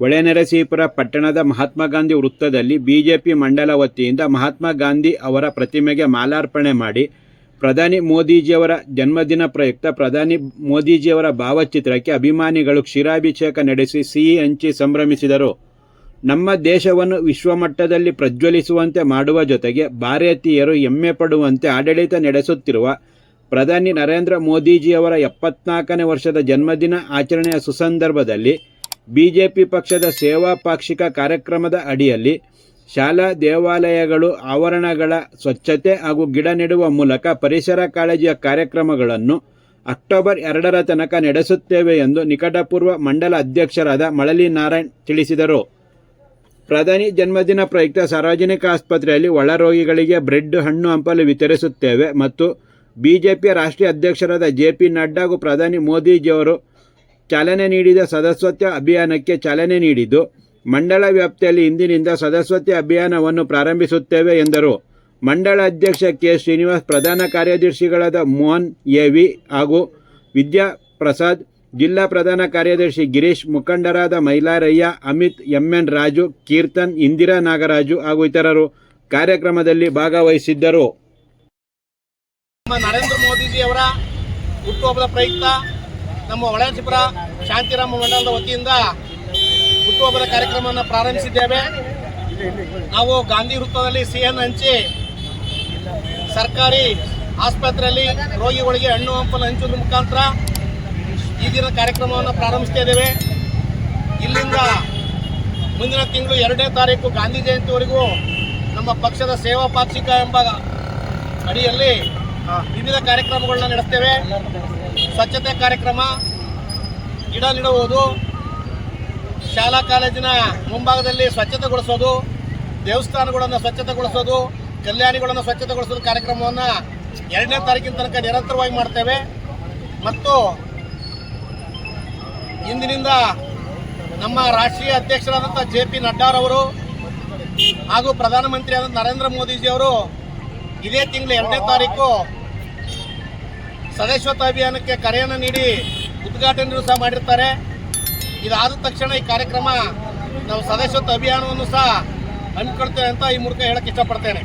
ಹೊಳೆನರಸೀಪುರ ಪಟ್ಟಣದ ಮಹಾತ್ಮ ಗಾಂಧಿ ವೃತ್ತದಲ್ಲಿ ಬಿಜೆಪಿ ಮಂಡಲ ವತಿಯಿಂದ ಮಹಾತ್ಮ ಗಾಂಧಿ ಅವರ ಪ್ರತಿಮೆಗೆ ಮಾಲಾರ್ಪಣೆ ಮಾಡಿ ಪ್ರಧಾನಿ ಮೋದಿಜಿಯವರ ಜನ್ಮದಿನ ಪ್ರಯುಕ್ತ ಪ್ರಧಾನಿ ಮೋದಿಜಿಯವರ ಭಾವಚಿತ್ರಕ್ಕೆ ಅಭಿಮಾನಿಗಳು ಕ್ಷೀರಾಭಿಷೇಕ ನಡೆಸಿ ಸಿಹಿ ಹಂಚಿ ಸಂಭ್ರಮಿಸಿದರು. ನಮ್ಮ ದೇಶವನ್ನು ವಿಶ್ವಮಟ್ಟದಲ್ಲಿ ಪ್ರಜ್ವಲಿಸುವಂತೆ ಮಾಡುವ ಜೊತೆಗೆ ಭಾರತೀಯರು ಹೆಮ್ಮೆ ಪಡುವಂತೆ ಆಡಳಿತ ನಡೆಸುತ್ತಿರುವ ಪ್ರಧಾನಿ ನರೇಂದ್ರ ಮೋದಿಜಿಯವರ ಎಪ್ಪತ್ನಾಲ್ಕನೇ ವರ್ಷದ ಜನ್ಮದಿನ ಆಚರಣೆಯ ಸುಸಂದರ್ಭದಲ್ಲಿ ಬಿಜೆಪಿ ಪಕ್ಷದ ಸೇವಾ ಪಾಕ್ಷಿಕ ಕಾರ್ಯಕ್ರಮದ ಅಡಿಯಲ್ಲಿ ಶಾಲಾ ದೇವಾಲಯಗಳು, ಆವರಣಗಳ ಸ್ವಚ್ಛತೆ ಹಾಗೂ ಗಿಡ ನೆಡುವ ಮೂಲಕ ಪರಿಸರ ಕಾಳಜಿಯ ಕಾರ್ಯಕ್ರಮಗಳನ್ನು ಅಕ್ಟೋಬರ್ ಎರಡರ ತನಕ ನಡೆಸುತ್ತೇವೆ ಎಂದು ನಿಕಟಪೂರ್ವ ಮಂಡಲ ಅಧ್ಯಕ್ಷರಾದ ಮಳಲಿ ನಾರಾಯಣ್ ತಿಳಿಸಿದರು. ಪ್ರಧಾನಿ ಜನ್ಮದಿನ ಪ್ರಯುಕ್ತ ಸಾರ್ವಜನಿಕ ಆಸ್ಪತ್ರೆಯಲ್ಲಿ ಒಳರೋಗಿಗಳಿಗೆ ಬ್ರೆಡ್ ಹಣ್ಣು ಹಂಪಲು ವಿತರಿಸುತ್ತೇವೆ ಮತ್ತು ಬಿಜೆಪಿಯ ರಾಷ್ಟ್ರೀಯ ಅಧ್ಯಕ್ಷರಾದ ಜೆ ಪಿ ನಡ್ಡಾ ಹಾಗೂ ಪ್ರಧಾನಿ ಮೋದಿಜಿಯವರು ಚಾಲನೆ ನೀಡಿದ ಸದಸ್ಯತ್ವ ಅಭಿಯಾನಕ್ಕೆ ಚಾಲನೆ ನೀಡಿದ್ದು, ಮಂಡಳ ವ್ಯಾಪ್ತಿಯಲ್ಲಿ ಇಂದಿನಿಂದ ಸದಸ್ಯತ್ವ ಅಭಿಯಾನವನ್ನು ಪ್ರಾರಂಭಿಸುತ್ತೇವೆ ಎಂದರು. ಮಂಡಳ ಅಧ್ಯಕ್ಷ ಕೆ. ಶ್ರೀನಿವಾಸ್, ಪ್ರಧಾನ ಕಾರ್ಯದರ್ಶಿಗಳಾದ ಮೋಹನ್ ಎ ವಿ ಹಾಗೂ ವಿದ್ಯಾ ಪ್ರಸಾದ್ ಜಿಲ್ಲಾ ಪ್ರಧಾನ ಕಾರ್ಯದರ್ಶಿ ಗಿರೀಶ್, ಮುಖಂಡರಾದ ಮೈಲಾರಯ್ಯ, ಅಮಿತ್, ಎಂಎನ್ ರಾಜು, ಕೀರ್ತನ್, ಇಂದಿರಾ ನಾಗರಾಜು ಹಾಗೂ ಇತರರು ಕಾರ್ಯಕ್ರಮದಲ್ಲಿ ಭಾಗವಹಿಸಿದ್ದರು. ನರೇಂದ್ರ ಮೋದಿಜಿಯವರ ಹುಟ್ಟುಹಬ್ಬದ ಪ್ರಯುಕ್ತ ನಮ್ಮ ಹೊಳೆನರಸೀಪುರ ಶಾಂತಿರಾಮ ಮಂಡಲದ ವತಿಯಿಂದ ಹುಟ್ಟುಹಬ್ಬದ ಕಾರ್ಯಕ್ರಮವನ್ನು ಪ್ರಾರಂಭಿಸಿದ್ದೇವೆ. ನಾವು ಗಾಂಧಿ ವೃತ್ತದಲ್ಲಿ ಎನ್ ಹಂಚಿ ಸರ್ಕಾರಿ ಆಸ್ಪತ್ರೆಯಲ್ಲಿ ರೋಗಿಗಳಿಗೆ ಹಣ್ಣು ಹಂಪನ್ನು ಹಂಚುವುದ್ರ ಮುಖಾಂತರ ಈ ದಿನ ಕಾರ್ಯಕ್ರಮವನ್ನು ಪ್ರಾರಂಭಿಸ್ತಾ ಇದ್ದೇವೆ. ಇಲ್ಲಿಂದ ಮುಂದಿನ ತಿಂಗಳು ಎರಡನೇ ತಾರೀಕು ಗಾಂಧಿ ಜಯಂತಿವರೆಗೂ ನಮ್ಮ ಪಕ್ಷದ ಸೇವಾ ಪಾಕ್ಷಿಕ ಎಂಬ ಅಡಿಯಲ್ಲಿ ವಿವಿಧ ಕಾರ್ಯಕ್ರಮಗಳನ್ನ ನಡೆಸ್ತೇವೆ. ಸ್ವಚ್ಛತೆ ಕಾರ್ಯಕ್ರಮ ಗಿಡ ನೀಡುವುದು ಶಾಲಾ ಕಾಲೇಜಿನ ಮುಂಭಾಗದಲ್ಲಿ ಸ್ವಚ್ಛತೆಗೊಳಿಸೋದು, ದೇವಸ್ಥಾನಗಳನ್ನು ಸ್ವಚ್ಛತೆಗೊಳಿಸೋದು, ಕಲ್ಯಾಣಿಗಳನ್ನು ಸ್ವಚ್ಛತೆಗೊಳಿಸೋದು ಕಾರ್ಯಕ್ರಮವನ್ನು ಎರಡನೇ ತಾರೀಕಿನ ತನಕ ನಿರಂತರವಾಗಿ ಮಾಡ್ತೇವೆ. ಮತ್ತು ಇಂದಿನಿಂದ ನಮ್ಮ ರಾಷ್ಟ್ರೀಯ ಅಧ್ಯಕ್ಷರಾದಂಥ ಜೆ ಪಿ ನಡ್ಡಾರವರು ಹಾಗೂ ಪ್ರಧಾನಮಂತ್ರಿ ಆದ ನರೇಂದ್ರ ಮೋದಿಜಿಯವರು ಇದೇ ತಿಂಗಳ ಎರಡನೇ ತಾರೀಕು ಸದಸ್ಯತ್ವ ಅಭಿಯಾನಕ್ಕೆ ಕರೆಯನ್ನು ನೀಡಿ ಉದ್ಘಾಟನೆಯನ್ನು ಸಹ ಮಾಡಿರ್ತಾರೆ. ಇದಾದ ತಕ್ಷಣ ಈ ಕಾರ್ಯಕ್ರಮ ನಾವು ಸದಸ್ಯತ್ವ ಅಭಿಯಾನವನ್ನು ಸಹ ಹಮ್ಮಿಕೊಳ್ತೇವೆ ಅಂತ ಈ ಮೂಲಕ ಹೇಳಕ್ಕೆ ಇಷ್ಟಪಡ್ತೇನೆ.